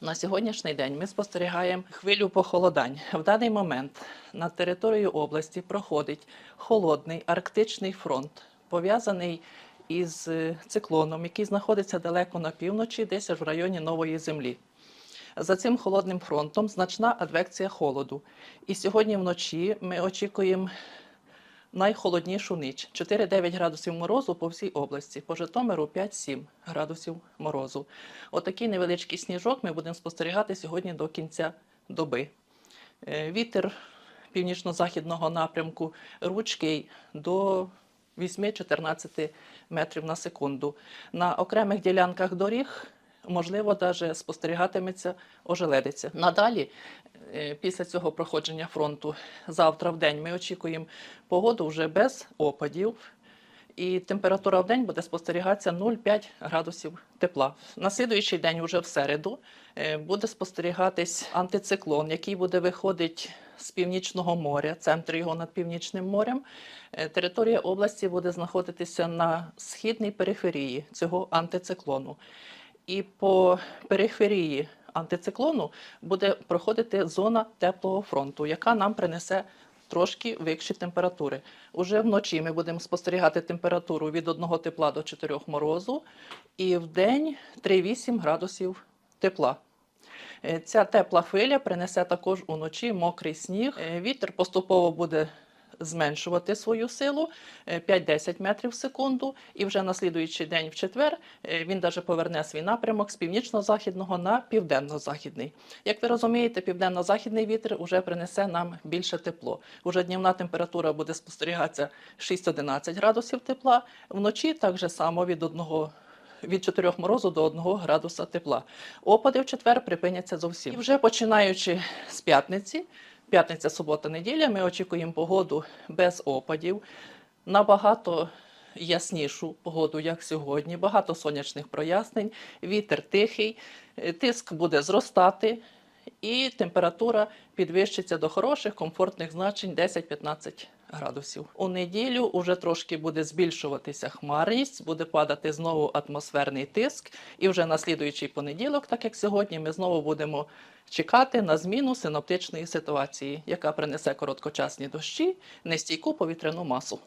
На сьогоднішній день ми спостерігаємо хвилю похолодань. В даний момент на територію області проходить холодний арктичний фронт, пов'язаний із е, циклоном, який знаходиться далеко на півночі, десь в районі Нової Землі. За цим холодним фронтом значна адвекція холоду. І сьогодні вночі ми очікуємо найхолоднішу ніч 4-9 градусів морозу по всій області, по Житомиру 5-7 градусів морозу. Отакий невеличкий сніжок ми будемо спостерігати сьогодні до кінця доби. Е, Вітер північно-західного напрямку ручкий до 8-14 метрів на секунду. На окремих ділянках доріг можливо навіть спостерігатиметься ожеледиця. Надалі, е, після цього проходження фронту, завтра в день ми очікуємо погоду вже без опадів. І температура в день буде спостерігатися 0,5 градусів тепла. На слідуючий день, уже в середу, е, буде спостерігатись антициклон, який буде виходити з північного моря, центр його над північним морем. Е, Територія області буде знаходитися на східній периферії цього антициклону. І по периферії антициклону буде проходити зона теплого фронту, яка нам принесе трошки вищі температури. Уже вночі ми будемо спостерігати температуру від 1 тепла до 4 морозу, і в день 3-8 градусів тепла. Е, Ця тепла хвиля принесе також уночі мокрий сніг. Е, Вітер поступово буде зменшувати свою силу е, 5-10 метрів в секунду, і вже на слідуючий день в четвер е, він даже поверне свій напрямок з північно-західного на південно-західний. Як ви розумієте, південно-західний вітер вже принесе нам більше тепло. Уже днівна температура буде спостерігатися 6-11 градусів тепла. Вночі так же само від одного від 4 морозу до 1 градуса тепла. Опади в четвер припиняться зовсім. І вже починаючи з п'ятниці, п'ятниця, субота, неділя, ми очікуємо погоду без опадів, набагато яснішу погоду, як сьогодні, багато сонячних прояснень, вітер тихий, тиск буде зростати. І температура підвищиться до хороших комфортних значень 10-15 градусів. У неділю уже трошки буде збільшуватися хмарність, буде падати знову атмосферний тиск. І вже на слідуючий понеділок, так як сьогодні, ми знову будемо чекати на зміну синоптичної ситуації, яка принесе короткочасні дощі, нестійку повітряну масу.